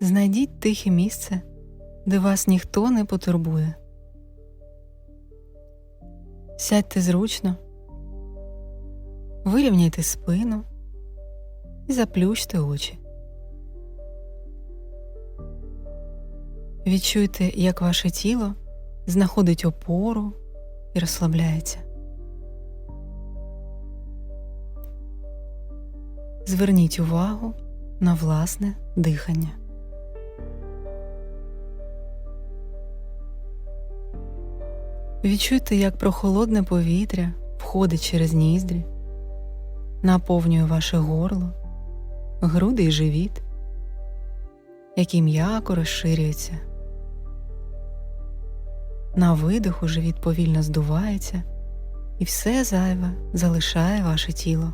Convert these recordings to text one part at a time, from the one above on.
знайдіть тихе місце, де вас ніхто не потурбує. Сядьте зручно, вирівняйте спину і заплющте очі. Відчуйте, як ваше тіло знаходить опору і розслабляється. Зверніть увагу на власне дихання. Відчуйте, як прохолодне повітря входить через ніздрі, наповнює ваше горло, груди і живіт, які м'яко розширюються. На видиху живіт повільно здувається, і все зайве залишає ваше тіло.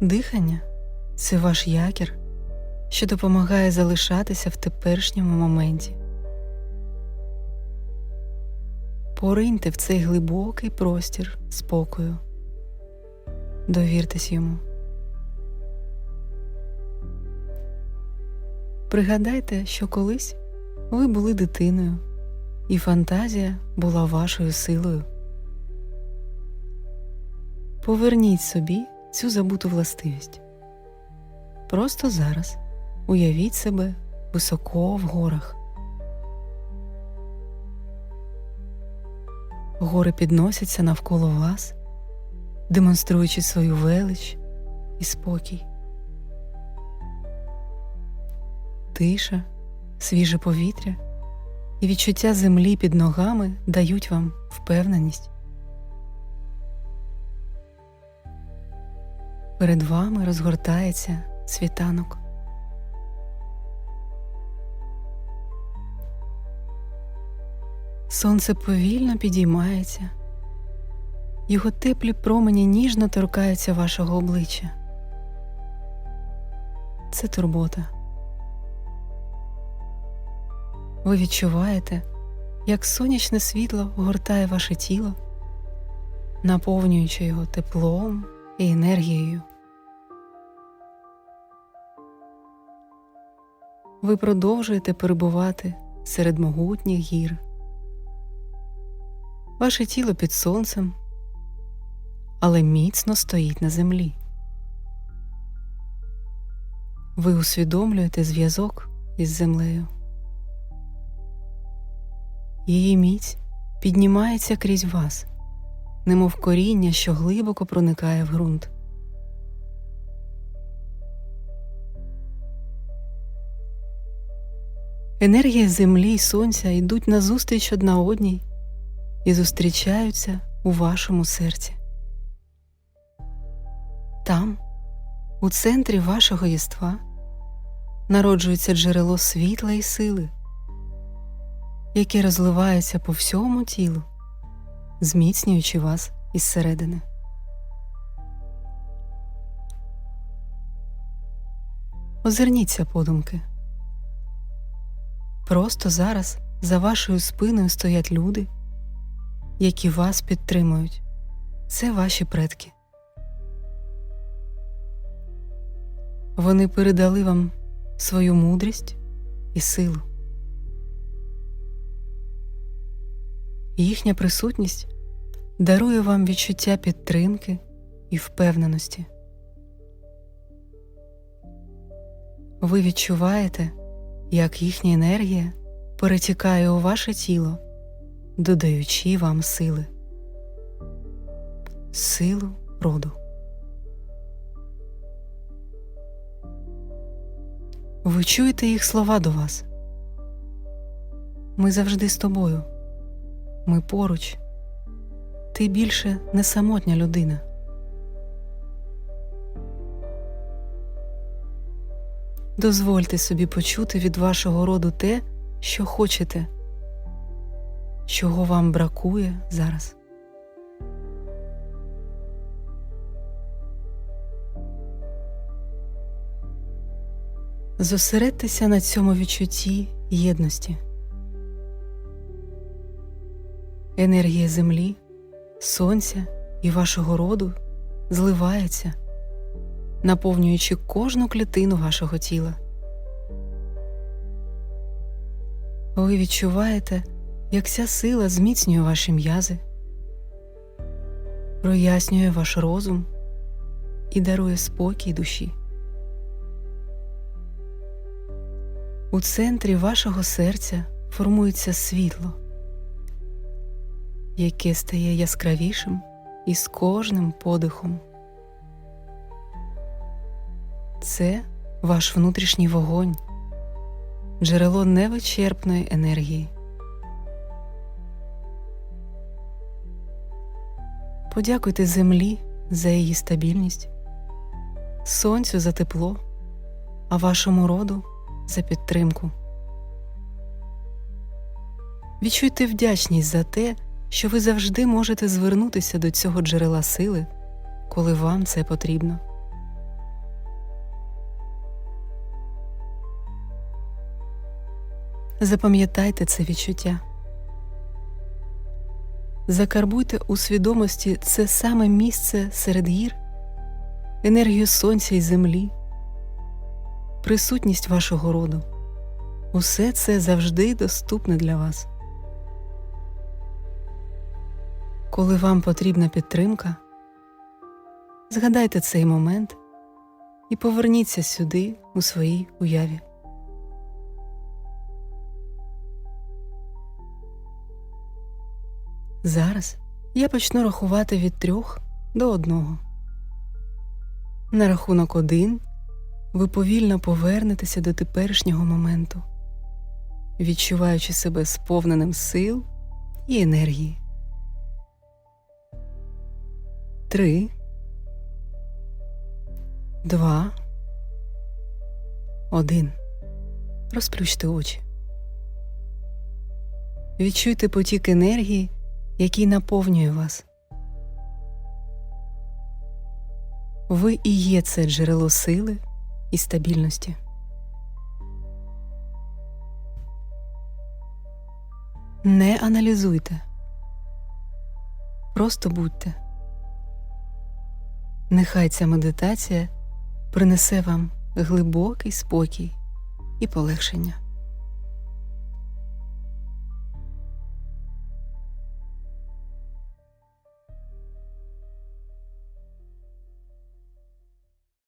Дихання це ваш якір, що допомагає залишатися в теперішньому моменті. Пориньте в цей глибокий простір спокою. Довіртесь йому. Пригадайте, що колись ви були дитиною, і фантазія була вашою силою. Поверніть собі цю забуту властивість. Просто зараз уявіть себе високо в горах. Гори підносяться навколо вас, демонструючи свою велич і спокій. Тиша, свіже повітря і відчуття землі під ногами дають вам впевненість. Перед вами розгортається світанок. Сонце повільно підіймається, його теплі промені ніжно торкаються вашого обличчя. Це турбота. Ви відчуваєте, як сонячне світло огортає ваше тіло, наповнюючи його теплом і енергією. Ви продовжуєте перебувати серед могутніх гір. Ваше тіло під сонцем, але міцно стоїть на землі. Ви усвідомлюєте зв'язок із землею. Її міць піднімається крізь вас, немов коріння, що глибоко проникає в ґрунт. Енергія землі й сонця йдуть назустріч одна одній і зустрічаються у вашому серці. Там, у центрі вашого єства, народжується джерело світла і сили, яке розливається по всьому тілу, зміцнюючи вас із середини. Озирніться подумки. Просто зараз за вашою спиною стоять люди, які вас підтримують. Це ваші предки. Вони передали вам свою мудрість і силу. Їхня присутність дарує вам відчуття підтримки і впевненості. Ви відчуваєте, як їхня енергія перетікає у ваше тіло, додаючи вам сили, силу роду. Ви чуєте їх слова до вас. Ми завжди з тобою. Ми поруч. Ти більше не самотня людина. Дозвольте собі почути від вашого роду те, що хочете, чого вам бракує зараз. Зосередьтеся на цьому відчутті єдності. Енергія землі, сонця і вашого роду зливається, наповнюючи кожну клітину вашого тіла. Ви відчуваєте, як ця сила зміцнює ваші м'язи, прояснює ваш розум і дарує спокій душі. У центрі вашого серця формується світло, яке стає яскравішим із кожним подихом. Це ваш внутрішній вогонь, джерело невичерпної енергії. Подякуйте землі за її стабільність, сонцю за тепло, а вашому роду за підтримку. Відчуйте вдячність за те, що ви завжди можете звернутися до цього джерела сили, коли вам це потрібно. Запам'ятайте це відчуття. Закарбуйте у свідомості це саме місце серед гір, енергію сонця і землі, присутність вашого роду. Усе це завжди доступне для вас. Коли вам потрібна підтримка, згадайте цей момент і поверніться сюди у своїй уяві. Зараз я почну рахувати від трьох до одного. На рахунок один ви повільно повернетеся до теперішнього моменту, відчуваючи себе сповненим сил і енергії. Три, два, один. Розплющте очі. Відчуйте потік енергії, який наповнює вас. Ви і є це джерело сили і стабільності. Не аналізуйте. Просто будьте. Нехай ця медитація принесе вам глибокий спокій і полегшення.